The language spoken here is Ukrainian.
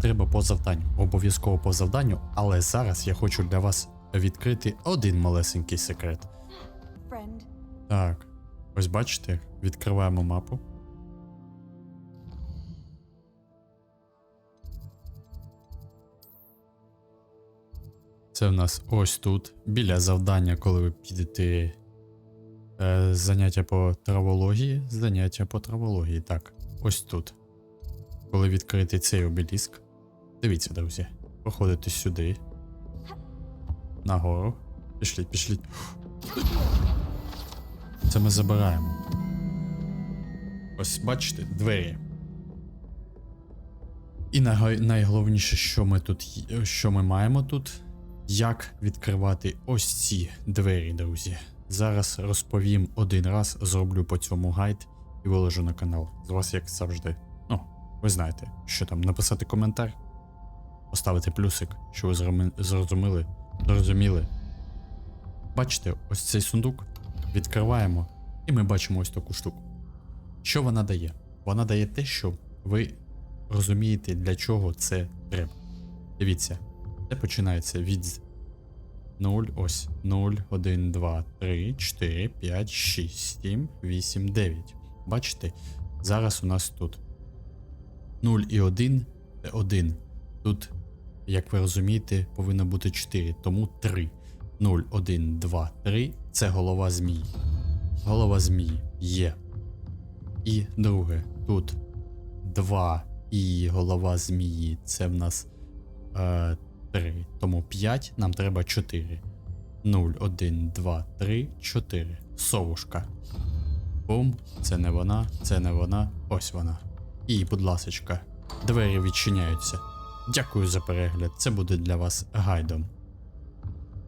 треба по завданню, обов'язково по завданню, але зараз я хочу для вас відкрити один малесенький секрет. Friend, Так, ось бачите, відкриваємо мапу. Це в нас ось тут, біля завдання, коли ви підете е, заняття по травології. Заняття по травології. Так, ось тут. Коли відкрити цей обеліск. Дивіться, друзі. Проходите сюди. Нагору. Пішліть, пішліть. Це ми забираємо. Ось бачите, двері. І найголовніше, що ми тут що ми маємо тут, як відкривати ось ці двері, друзі. Зараз розповім один раз, зроблю по цьому гайд і виложу на канал. З вас, як завжди. Ну, ви знаєте, що там, написати коментар, поставити плюсик, що ви зрозуміли, зрозуміли. Бачите, ось цей сундук відкриваємо, і ми бачимо ось таку штуку. Що вона дає? Вона дає те, що ви розумієте, для чого це треба. Дивіться, це починається від 0, ось 0, 1, 2, 3, 4, 5, 6, 7, 8, 9. Бачите, зараз у нас тут 0 і 1 це 1. Тут, як ви розумієте, повинно бути 4, тому 3. 0, 1, 2, 3 це голова змії. Голова змії є. І друге, тут 2 і голова змії це в нас е, 3. Тому 5 нам треба 4. 0, 1, 2, 3, 4. Совушка. Бум, це не вона, це не вона, ось вона. І, будь ласочка, двері відчиняються. Дякую за перегляд. Це буде для вас гайдом.